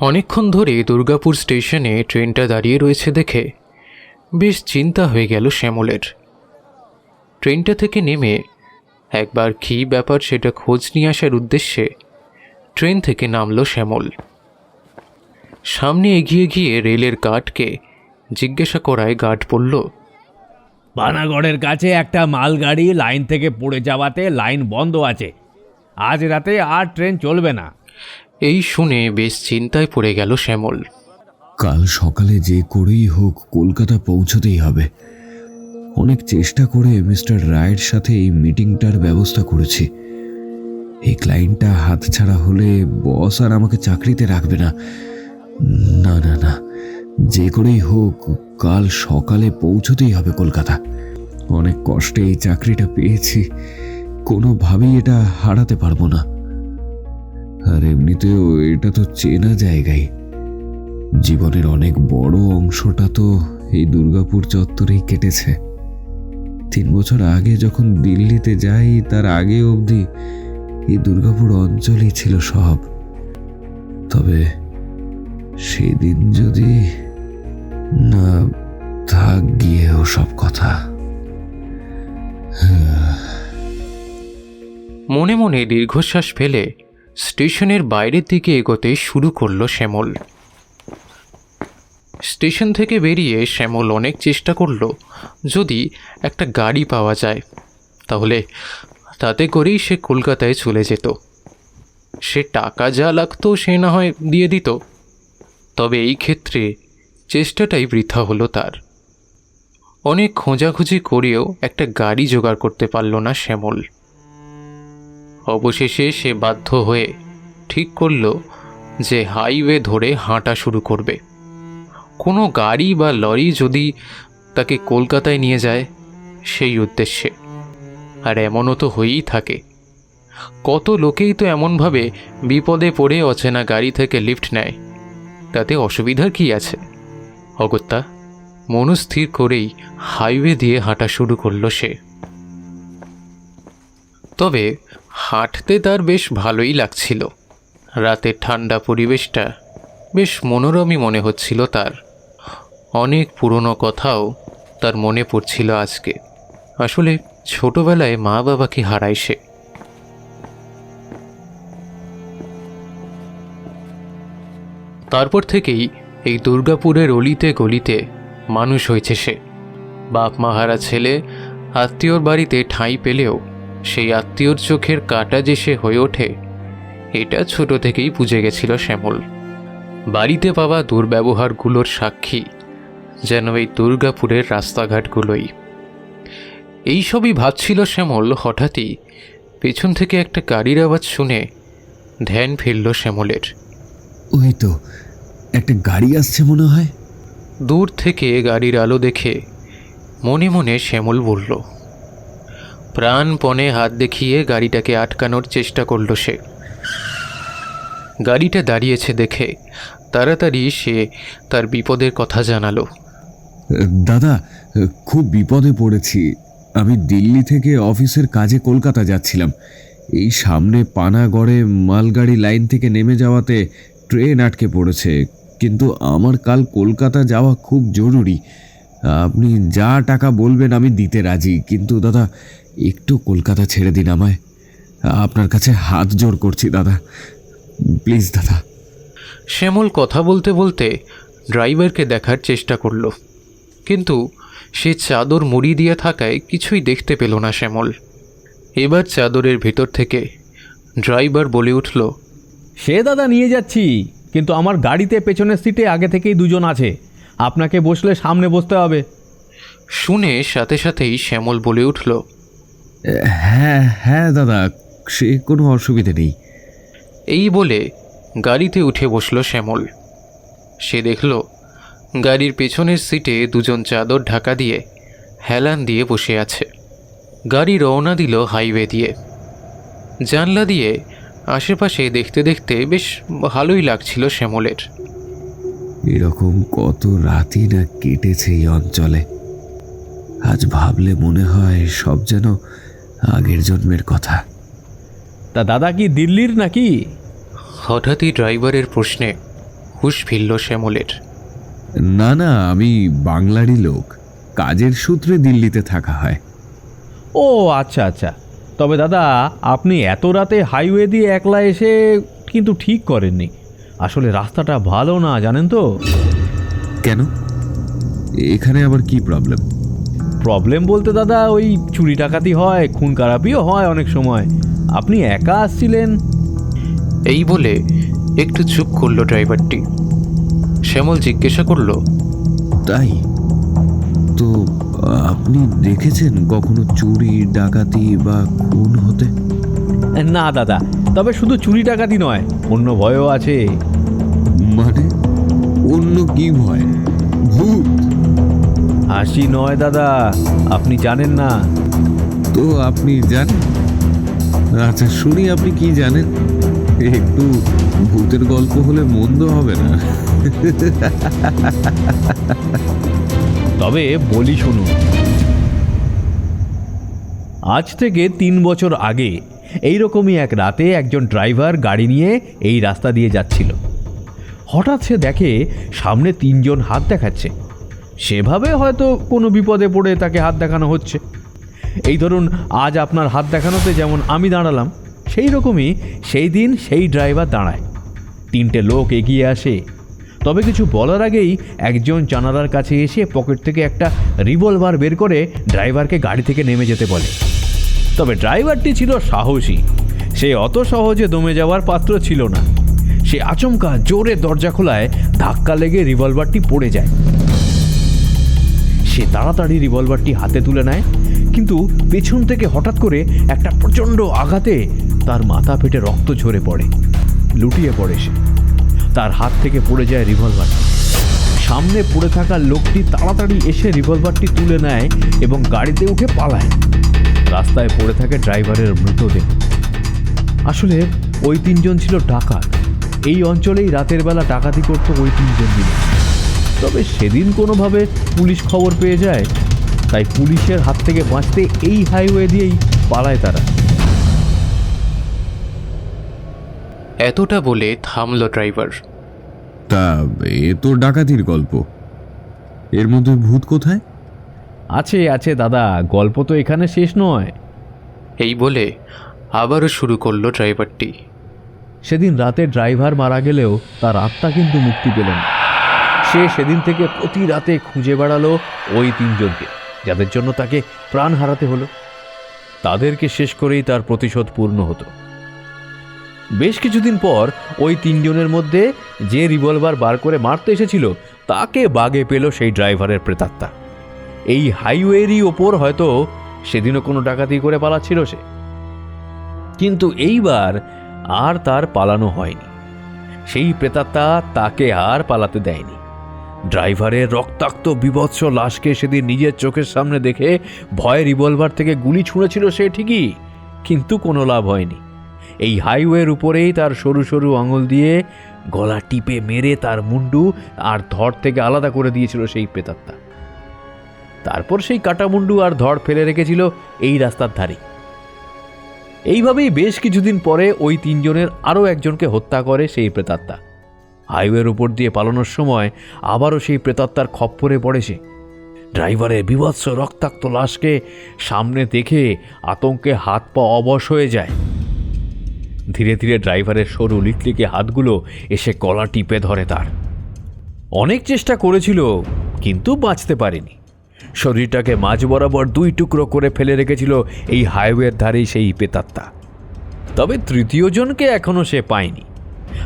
অনেকক্ষণ ধরে দুর্গাপুর স্টেশনে ট্রেনটা দাঁড়িয়ে রয়েছে দেখে বেশ চিন্তা হয়ে গেল শ্যামলের। ট্রেনটা থেকে নেমে একবার কী ব্যাপার সেটা খোঁজ নিয়ে আসার উদ্দেশ্যে ট্রেন থেকে নামলো শ্যামল। সামনে এগিয়ে গিয়ে রেলের গার্ডকে জিজ্ঞাসা করায় গার্ড বলল পানাগড়ের কাছে একটা মালগাড়ি লাইন থেকে পড়ে যাওয়াতে লাইন বন্ধ আছে। আজ রাতে আর ট্রেন চলবে না। এই শুনে বেশ চিন্তায় পড়ে গেল শ্যামল। কাল সকালে যে করেই হোক কলকাতা পৌঁছতেই হবে। অনেক চেষ্টা করে মিস্টার রায়ের সাথে এই মিটিংটার ব্যবস্থা করেছি। এই ক্লায়েন্টটা হাতছাড়া হলে বস আর আমাকে চাকরিতে রাখবে না। না না না। যে করেই হোক কাল সকালে পৌঁছতেই হবে কলকাতা। অনেক কষ্টে এই চাকরিটা পেয়েছি। কোনোভাবেই এটা হারাতে পারব না। আর এমনিতেও এটা তো চেনা জায়গায়। জীবনের অনেক বড় অংশটা তো এই দুর্গাপুর চত্বরেই কেটেছে। তিন বছর আগে যখন দিল্লিতে যাই, তার আগে অবধি এই দুর্গাপুর অঞ্চলই ছিল সব। তবে সেদিন যদি না থাক গিয়েও সব কথা। মনে মনে দীর্ঘশ্বাস ফেলে স্টেশনের বাইরের দিকে এগোতে শুরু করল শ্যামল। স্টেশন থেকে বেরিয়ে শ্যামল অনেক চেষ্টা করল যদি একটা গাড়ি পাওয়া যায়, তাহলে তাতে করেই সে কলকাতায় চলে যেত। সে টাকা যা লাগতো সে না হয় দিয়ে দিত। তবে এই ক্ষেত্রে চেষ্টাটাই বৃথা হলো তার। অনেক খোঁজাখুঁজি করেও একটা গাড়ি জোগাড় করতে পারল না শ্যামল। অবশেষে সে বাধ্য হয়ে ঠিক করল যে হাইওয়ে ধরে হাঁটা শুরু করবে। কোনো গাড়ি বা লরি যদি তাকে কলকাতায় নিয়ে যায়, সেই উদ্দেশ্যে। আর এমনও তো হয়েই থাকে। কত লোকেই তো এমনভাবে বিপদে পড়ে অচেনা গাড়ি থেকে লিফট নেয়। তাতে অসুবিধার কি আছে? অগত্যা মনস্থির করেই হাইওয়ে দিয়ে হাঁটা শুরু করল সে। তবে হাঁটতে তার বেশ ভালোই লাগছিল। রাতের ঠান্ডা পরিবেশটা বেশ মনোরমই মনে হচ্ছিল তার। অনেক পুরনো কথাও তার মনে পড়ছিল আজকে। আসলে ছোটবেলায় মা বাবাকে হারায় সে। তারপর থেকেই এই দুর্গাপুরের অলিতে গলিতে মানুষ হয়েছে সে। বাপ মাহারা ছেলে, আত্মীয়র বাড়িতে ঠাঁই পেলেও সেই আত্মীয়র চোখের কাটা যে সে হয়ে ওঠে এটা ছোট থেকেই বুঝে গেছিল শ্যামল। বাড়িতে পাওয়া দুর্ব্যবহারগুলোর সাক্ষী যেন এই দুর্গাপুরের রাস্তাঘাটগুলোই। এইসবই ভাবছিল শ্যামল হঠাৎই পেছন থেকে একটা গাড়ির আওয়াজ শুনে ধ্যান ফিরল শ্যামলের। ওই তো একটা গাড়ি আসছে মনে হয়। দূর থেকে গাড়ির আলো দেখে মনে মনে শ্যামল বলল প্রাণপণে হাত দেখিয়ে গাড়িটাকে আটকানোর চেষ্টা করল সে। গাড়িটা দাঁড়িয়েছে দেখে তাড়াতাড়ি সে তার বিপদের কথা জানালো। দাদা, খুব বিপদে পড়েছি। আমি দিল্লি থেকে অফিসের কাজে কলকাতা যাচ্ছিলাম। এই সামনে পানাগড়ে মালগাড়ি লাইন থেকে নেমে যাওয়াতে ট্রেন আটকে পড়েছে। কিন্তু আমার কাল কলকাতা যাওয়া খুব জরুরি। আপনি যা টাকা বলবেন আমি দিতে রাজি। কিন্তু দাদা একটু কলকাতা ছেড়ে দিন আমায়। আপনার কাছে হাত জোর করছি দাদা। প্লিজ দাদা। শ্যামল কথা বলতে বলতে ড্রাইভারকে দেখার চেষ্টা করল। কিন্তু সে চাদর মুড়ি দিয়ে থাকায় কিছুই দেখতে পেল না শ্যামল। এবার চাদরের ভেতর থেকে ড্রাইভার বলে উঠল সে দাদা নিয়ে যাচ্ছি কিন্তু আমার গাড়িতে পেছনের সিটে আগে থেকেই দুজন আছে। আপনাকে বসলে সামনে বসতে হবে। শুনে সাথে সাথেই শ্যামল বলে উঠল হ্যাঁ হ্যাঁ দাদা সে কোনো অসুবিধে নেই। এই বলে গাড়িতে উঠে বসল শ্যামল। সে দেখল গাড়ির পেছনের সিটে দুজন চাদর ঢাকা দিয়ে হেলান দিয়ে বসে আছে। গাড়ি রওনা দিল হাইওয়ে দিয়ে। জানলা দিয়ে আশেপাশে দেখতে দেখতে বেশ ভালোই লাগছিল শ্যামলের। এরকম কত রাতই না কেটেছে এই অঞ্চলে। আজ ভাবলে মনে হয় সব যেন আগের জন্মের কথা। তা দাদা কি দিল্লির নাকি? হঠাৎই ড্রাইভারের প্রশ্নে হুশ ফিরল শ্যামলের। না না আমি বাংলারই লোক। কাজের সূত্রে দিল্লিতে থাকা হয়। ও আচ্ছা আচ্ছা। তবে দাদা আপনি এত রাতে হাইওয়ে দিয়ে একলা এসে কিন্তু ঠিক করেননি। আসলে রাস্তাটা ভালো না জানেন তো? কেন? এখানে আবার কি প্রবলেম? প্রবলেম বলতে দাদা ওই চুরি ডাকাতি হয় খুন খারাপিও হয় অনেক সময়। আপনি একা আসছিলেন? এই বলে একটু চুপ করল ড্রাইভারটি। শ্যামল জিজ্ঞাসা করল তাই? তো আপনি দেখেছেন কখনো চুরি ডাকাতি বা খুন হতে? না দাদা তবে শুধু চুরি ডাকাতি নয় অন্য ভয়ও আছে। মানে? অন্য কি ভয়? ভূত? হাসি নয় দাদা। আপনি জানেন না। তো আপনি জানেন? আচ্ছা শুনি আপনি কি জানেন? একটু ভূতের গল্প হলে মন্দ হবে না। তবে বলি শুনুন। আজ থেকে তিন বছর আগে এইরকমই এক রাতে একজন ড্রাইভার গাড়ি নিয়ে এই রাস্তা দিয়ে যাচ্ছিল। হঠাৎ সে দেখে সামনে তিনজন হাত দেখাচ্ছে। সেভাবে হয়তো কোনো বিপদে পড়ে তাকে হাত দেখানো হচ্ছে। এই ধরুন, আজ আপনার হাত দেখানোতে যেমন আমি দাঁড়ালাম, সেই রকমই সেই দিন সেই ড্রাইভার দাঁড়ায়। তিনটে লোক এগিয়ে আসে। তবে কিছু বলার আগেই একজন জানালার কাছে এসে পকেট থেকে একটা রিভলভার বের করে ড্রাইভারকে গাড়ি থেকে নেমে যেতে বলে। তবে ড্রাইভারটি ছিল সাহসী। সে অত সহজে দমে যাওয়ার পাত্র ছিল না। সে আচমকা জোরে দরজা খোলায় ধাক্কা লেগে রিভলভারটি পড়ে যায়। সে তাড়াতাড়ি রিভলভারটি হাতে তুলে নেয়, কিন্তু পেছন থেকে হঠাৎ করে একটা প্রচণ্ড আঘাতে তার মাথা ফেটে রক্ত ঝরে পড়ে, লুটিয়ে পড়ে সে। তার হাত থেকে পড়ে যায় রিভলভার। সামনে পড়ে থাকা লোকটি তাড়াতাড়ি এসে রিভলভারটি তুলে নেয় এবং গাড়িতে উঠে পালায়। রাস্তায় পড়ে থাকে ড্রাইভারের মৃতদেহ। আসলে ওই তিনজন ছিল ডাকাত। এই অঞ্চলেই রাতের বেলা ডাকাতি করতো ওই তিনজন মিলে। তবে সেদিন কোনোভাবে পুলিশ খবর পেয়ে যায়। তাই পুলিশের হাত থেকে বাঁচতে এই হাইওয়ে দিয়েই পালায় তারা। এতটা বলে থামলো ড্রাইভার। তা এ তো ডাকাতির গল্প। এর মধ্যে ভূত কোথায়? আছে আছে দাদা গল্প তো এখানে শেষ নয়। এই বলে আবারও শুরু করল ড্রাইভারটি। সেদিন রাতে ড্রাইভার মারা গেলেও তার আত্মা কিন্তু মুক্তি পেল না সে সেদিন থেকে প্রতি রাতে খুঁজে বেড়ালো ওই তিনজনকে, যাদের জন্য তাকে প্রাণ হারাতে হলো। তাদেরকে শেষ করেই তার প্রতিশোধ পূর্ণ হতো। বেশ কিছুদিন পর ওই তিনজনের মধ্যে যে রিভলভার বার করে মারতে এসেছিল, তাকে বাগে পেল সেই ড্রাইভারের প্রেতাত্মা। এই হাইওয়েরই ওপর হয়তো সেদিনও কোনো ডাকাতি করে পালাচ্ছিল সে। কিন্তু এইবার আর তার পালানো হয়নি। সেই প্রেতাত্মা তাকে আর পালাতে দেয়নি। ড্রাইভারের রক্তাক্ত, বিভৎস লাশকে সেদিন নিজের চোখের সামনে দেখে ভয়ে রিভলভার থেকে গুলি ছুঁড়েছিল সে ঠিকই, কিন্তু কোনো লাভ হয়নি। এই হাইওয়ের উপরেই তার সরু সরু আঙুল দিয়ে গলা টিপে মেরে তার মুন্ডু আর ধড় থেকে আলাদা করে দিয়েছিল সেই প্রেতাত্মা। তারপর সেই কাটা মুন্ডু আর ধড় ফেলে রেখেছিল এই রাস্তার ধারে। এইভাবেই বেশ কিছুদিন পরে ওই তিনজনের আরও একজনকে হত্যা করে সেই প্রেতাত্মা। হাইওয়ের উপর দিয়ে পালানোর সময় আবারও সেই প্রেতাত্মার খপ্পরে পড়ে সে ড্রাইভারের বিভৎস রক্তাক্ত লাশকে সামনে দেখে আতঙ্কে হাত পা অবশ হয়ে যায়। ধীরে ধীরে ড্রাইভারের সরু লিকলিকে হাতগুলো এসে গলা টিপে ধরে তার। অনেক চেষ্টা করেছিল, কিন্তু বাঁচতে পারেনি। শরীরটাকে মাঝ বরাবর দুই টুকরো করে ফেলে রেখেছিল এই হাইওয়ের ধারেই সেই পেতাত্তা তবে তৃতীয় জনকে এখনও সে পায়নি।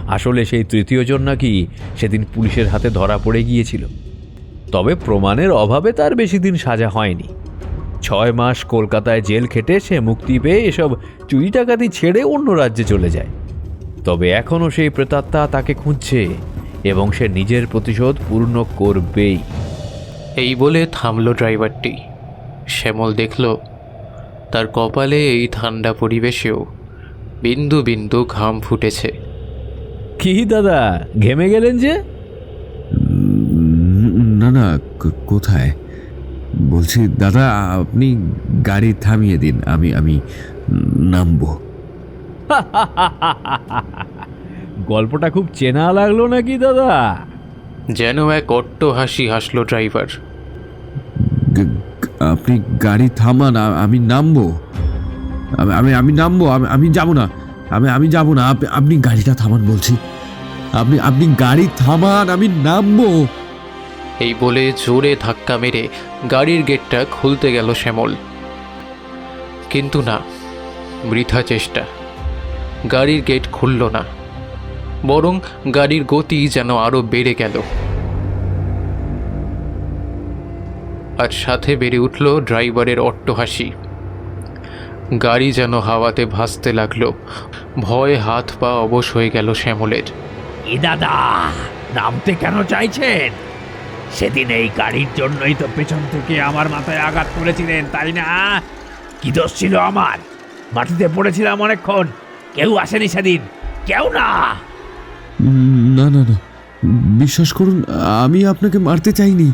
আসলে সেই তৃতীয় জন নাকি সেদিন পুলিশের হাতে ধরা পড়ে গিয়েছিল। তবে প্রমাণের অভাবে তার বেশি দিন সাজা হয়নি। ছয় মাস কলকাতায় জেল খেটে সে মুক্তি পেয়ে এসব চুরি টাকাতি ছেড়ে অন্য রাজ্যে চলে যায়। তবে এখনও সেই প্রেতাত্মা তাকে খুঁজছে এবং সে নিজের প্রতিশোধ পূর্ণ করবেই। এই বলে থামল ড্রাইভারটি। শ্যামল দেখল, তার কপালে এই ঠান্ডা পরিবেশেও বিন্দু বিন্দু ঘাম ফুটেছে। কি দাদা ঘেমে গেলেন যে? না না কোথায়? বলছি দাদা আপনি গাড়ি থামিয়ে দিন আমি আমি নামবো। গল্পটা খুব চেনা লাগল নাকি দাদা? যেন এক অট্ট হাসি হাসলো ড্রাইভার। আপনি গাড়ি থামান আমি নামবো। আমি আমি আমি নামবো আমি আমি যাব না। আমি আমি যাব না আপনি গাড়িটা থামান বলছি। আপনি আপনি গাড়ি থামান, আমি নামবো। এই বলে জোরে ধাক্কা মেরে গাড়ির গেটটা খুলতে গেল শ্যামল। কিন্তু না, বৃথা চেষ্টা। গাড়ির গেট খুলল না। বরং গাড়ির গতি যেন আরও বেড়ে গেল। আর সাথে বেড়ে উঠল ড্রাইভারের অট্টহাসি গাড়ি যেন হাওয়াতে ভাসতে লাগল। ভয়ে হাত পা অবশ হয়ে গেল শ্যামলের। এ দাদা, নামতে কেন চাইছেন? সেদিন এই গাড়ির জন্যই তো পেছন থেকে আমার মাথায় আঘাত করেছিলেন, তাই না? কি দোষ ছিল আমার? মাটিতে পড়েছিলাম অনেকক্ষণ, কেউ আসেনি সেদিন, কেউ না। না না না, বিশ্বাস করুন, আমি আপনাকে মারতে চাইনি।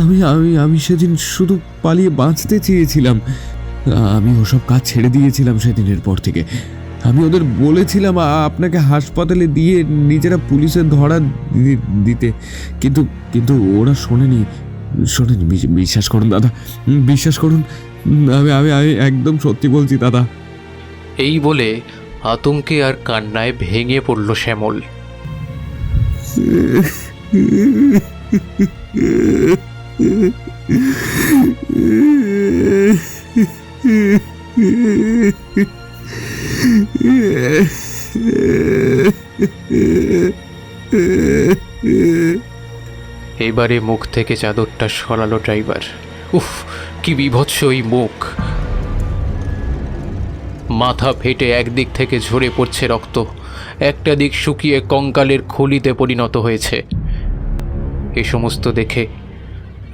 আমি আমি আমি সেদিন শুধু পালিয়ে বাঁচতে চেয়েছিলাম। আমি ওসব কাজ ছেড়ে দিয়েছিলাম সেদিনের পর থেকে। আমি ওদের বলেছিলাম আপনাকে হাসপাতালে দিয়ে নিজেরা পুলিশের ধরা দিতে। কিন্তু কিন্তু ওরা শোনেনি। শোনেনি বিশ্বাস করুন দাদা বিশ্বাস করুন আমি আমি আমি একদম সত্যি বলছি দাদা। এই বলে আতঙ্কে আর কান্নায় ভেঙে পড়ল শ্যামল। এবারে মুখ থেকে চাদরটা সরালো ড্রাইভার। উফ, কি বিভৎস ওই মুখ। মাথা ফেটে একদিক থেকে ঝরে পড়ছে রক্ত। একটা দিক শুকিয়ে কঙ্কালের খলিতে পরিণত হয়েছে। এ সমস্ত দেখে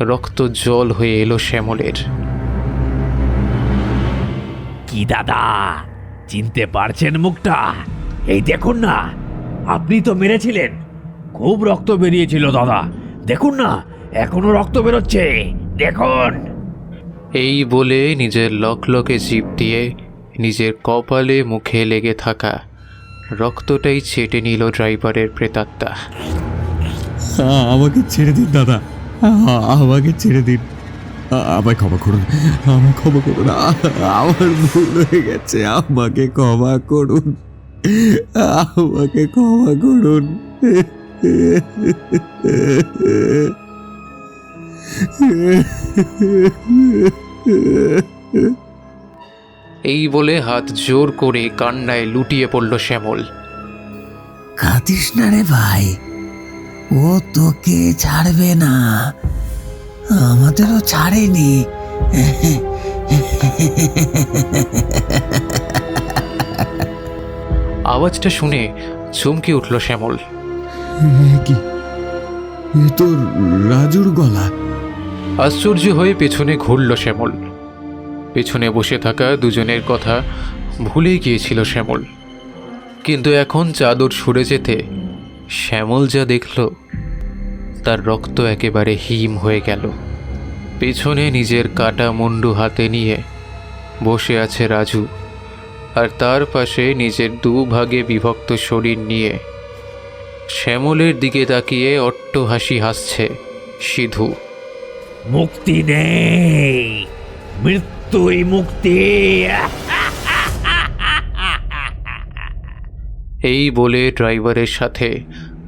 রক্ত জল হয়ে এলো শ্যামলের। কি দাদা? চিনতে পারছেন মুখটা? এই দেখুন না আপনি তো মেরেছিলেন। খুব রক্ত বেরিয়েছিল দাদা। দেখুন না এখনও রক্ত বেরোচ্ছে। দেখুন। এই বলে নিজের লকলকে জিভ দিয়ে নিজের কপালে মুখে লেগে থাকা রক্তটাই চেটে নিল ড্রাইভারের প্রেতাত্মা। আমাকে ছেড়ে দিন দাদা। আমাকে ছেড়ে দিন। আমায় ক্ষমা করুন। আমায় ক্ষমা করুন। আমার ভুল হয়ে গেছে। আমাকে ক্ষমা করুন। আমাকে ক্ষমা করুন। এই বলে হাত জোর করে কান্নায় লুটিয়ে পড়ল শ্যামল। কাঁদিস না রে ভাই। ও তোকে ছাড়বে না। আমাদেরও ছাড়েনি। আওয়াজটা শুনে চমকে উঠল শ্যামল। কি? এ তো রাজুর গলা। আশ্চর্য হয়ে পেছনে ঘুরল শ্যামল। পেছনে বসে থাকা দুজনের কথা ভুলেই গিয়েছিল শ্যামল। কিন্তু এখন চাদর সরে যেতে শ্যামল যা দেখল তার রক্ত একেবারে হিম হয়ে গেল। পেছনে নিজের কাটা মুন্ডু হাতে নিয়ে বসে আছে রাজু আর তার পাশে নিজের দুভাগে বিভক্ত শরীর নিয়ে। শ্যামলের দিকে তাকিয়ে অট্ট হাসি হাসছে সিধু। মুক্তি নেই মৃত্যুই মুক্তি। এই বলে ড্রাইভারের সাথে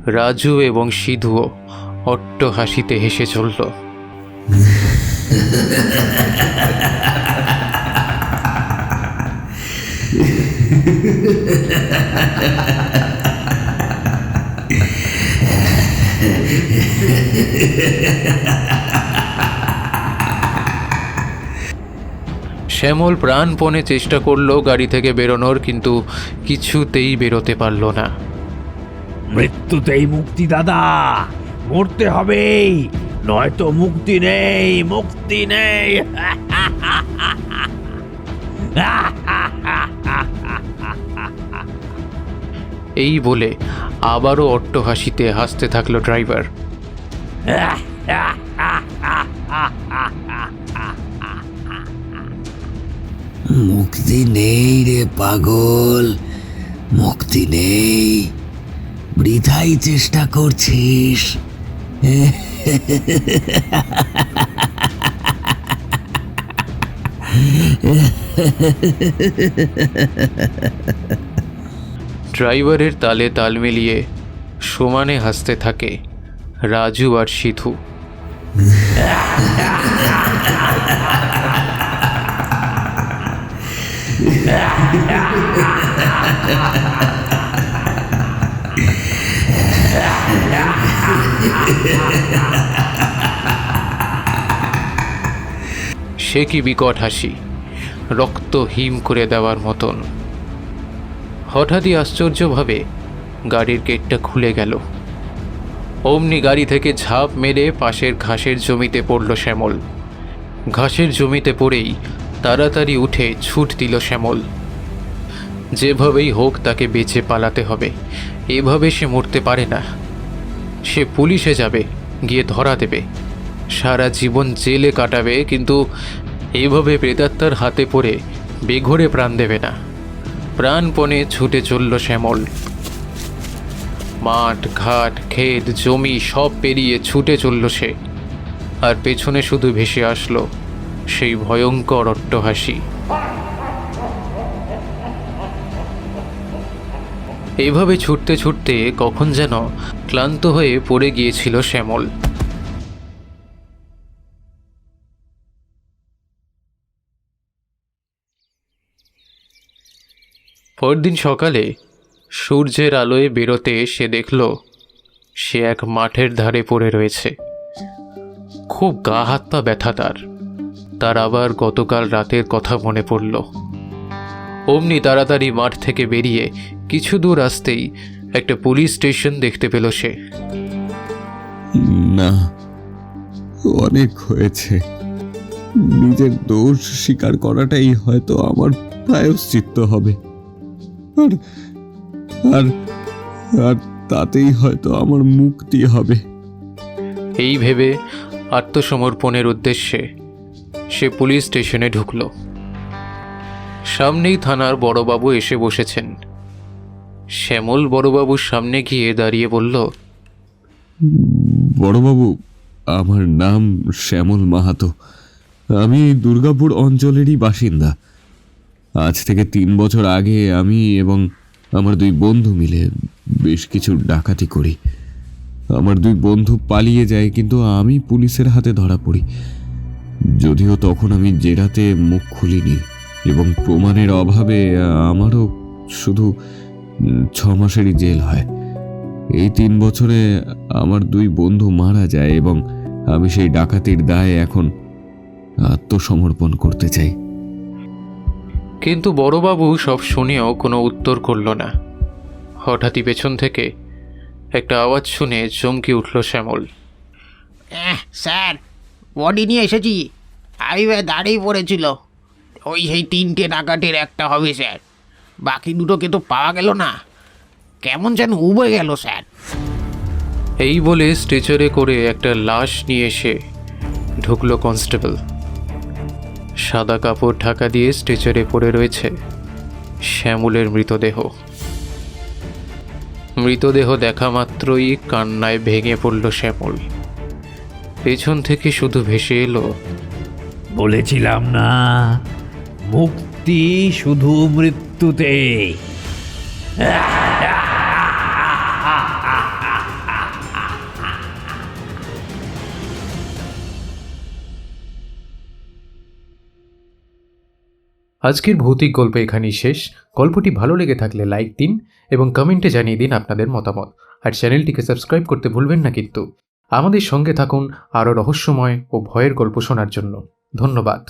রাজু এবং সিধুও অট্ট হাসিতে হেসে চলল। শ্যামল প্রাণপণে চেষ্টা করল গাড়ি থেকে বেরোনোর, কিন্তু কিছুতেই বেরোতে পারল না। মৃত্যুতেই মুক্তি, দাদা! মরতে হবেই নয়তো মুক্তি নেই মুক্তি নেই। এই বলে আবারও অট্ট হাসিতে হাসতে থাকল ড্রাইভার। মুক্তি নেই রে পাগল মুক্তি নেই। বৃথাই চেষ্টা করছিস। ড্রাইভারের তালে তাল মিলিয়ে সমানে হাসতে থাকে রাজু আর সিধু। সে কি বিকট হাসি? রক্ত হিম করে দেওয়ার মতন। হঠাৎই আশ্চর্যভাবে গাড়ির গেটটা খুলে গেল। অমনি গাড়ি থেকে ঝাঁপ মেরে পাশের ঘাসের জমিতে পড়ল শ্যামল। ঘাসের জমিতে পড়েই তাড়াতাড়ি উঠে ছুট দিল শ্যামল। যেভাবেই হোক তাকে বেঁচে পালাতে হবে, এভাবে সে মরতে পারে না। সে পুলিশে যাবে, গিয়ে ধরা দেবে। সারা জীবন জেলে কাটাবে, কিন্তু এভাবে প্রেতাত্মার হাতে পড়ে বেঘরে প্রাণ দেবে না। প্রাণপণে ছুটে চলল শ্যামল। মাঠ, ঘাট, ক্ষেত, জমি সব পেরিয়ে ছুটে চলল সে। আর পেছনে শুধু ভেসে আসলো সেই ভয়ঙ্কর অট্টহাসি। এভাবে ছুটতে ছুটতে কখন যেন ক্লান্ত হয়ে পড়ে গিয়েছিল শ্যামল। পরদিন সকালে সূর্যের আলোয় বেরোতে সে দেখল, সে এক মাঠের ধারে পড়ে রয়েছে। খুব গা হাত পা ব্যথা তার। তার আবার গতকাল রাতের কথা মনে পড়ল। অমনি তাড়াতাড়ি মাঠ থেকে বেরিয়ে কিছু দূর আসতেই একটা পুলিশ স্টেশন দেখতে পেল সে। না অনেক হয়েছে। নিজের দোষ স্বীকার করাটাই হয়তো আমার প্রায়শ্চিত্ত হবে। আর আর আর তাতেই হয়তো আমার মুক্তি হবে। এই ভেবে আত্মসমর্পণের উদ্দেশ্যে সে পুলিশ স্টেশনে ঢুকল। সামনেই থানার বড়বাবু এসে বসেছেন। শ্যামল বড়বাবুর সামনে গিয়ে দাঁড়িয়ে বলল, বড়বাবু, আমার নাম শ্যামল মাহাতো। আমি এই দুর্গাপুর অঞ্চলেরই বাসিন্দা। আজ থেকে তিন বছর আগে আমি এবং আমার দুই বন্ধু মিলে বেশ কিছু ডাকাতি করি। আমার দুই বন্ধু পালিয়ে যায়, কিন্তু আমি পুলিশের হাতে ধরা পড়ি। যদিও তখন আমি জেরাতে মুখ খুলিনি। এবং প্রমাণের অভাবে আমারও শুধু ছ মাসেরই জেল হয়। এই তিন বছরে আমার দুই বন্ধু মারা যায় এবং আমি সেই ডাকাতির দায়ে এখন আত্মসমর্পণ করতে চাই। কিন্তু বড়বাবু সব শুনেও কোনো উত্তর করল না। হঠাৎই পেছন থেকে একটা আওয়াজ শুনে চমকে উঠল শ্যামল। স্যার বডি নিয়ে এসেছি। হাইওয়ে দাঁড়িয়ে পড়েছিল। ওই সেই তিনটে ডাকাতের একটা হবে, স্যার। বাকি দুটোকে তো পাওয়া গেল না। কেমন যেন উবে গেল, স্যার। এই বলে স্ট্রেচারে করে একটা লাশ নিয়ে এসে ঢুকলো কনস্টেবল। সাদা কাপড় ঢাকা দিয়ে স্ট্রেচারে পড়ে রয়েছে শ্যামলের মৃতদেহ। মৃতদেহ দেখা মাত্রই কান্নায় ভেঙে পড়ল শ্যামল। পেছন থেকে শুধু ভেসে এলো, বলেছিলাম না মুক্তি শুধু মৃত্যুতে। আজকের ভৌতিক গল্প এখানেই শেষ। গল্পটি ভালো লেগে থাকলে লাইক দিন এবং কমেন্টে জানিয়ে দিন আপনাদের মতামত। আর চ্যানেলটিকে সাবস্ক্রাইব করতে ভুলবেন না কিন্তু। আমাদের সঙ্গে থাকুন আরও রহস্যময় ও ভয়ের গল্প শোনার জন্য। ধন্যবাদ।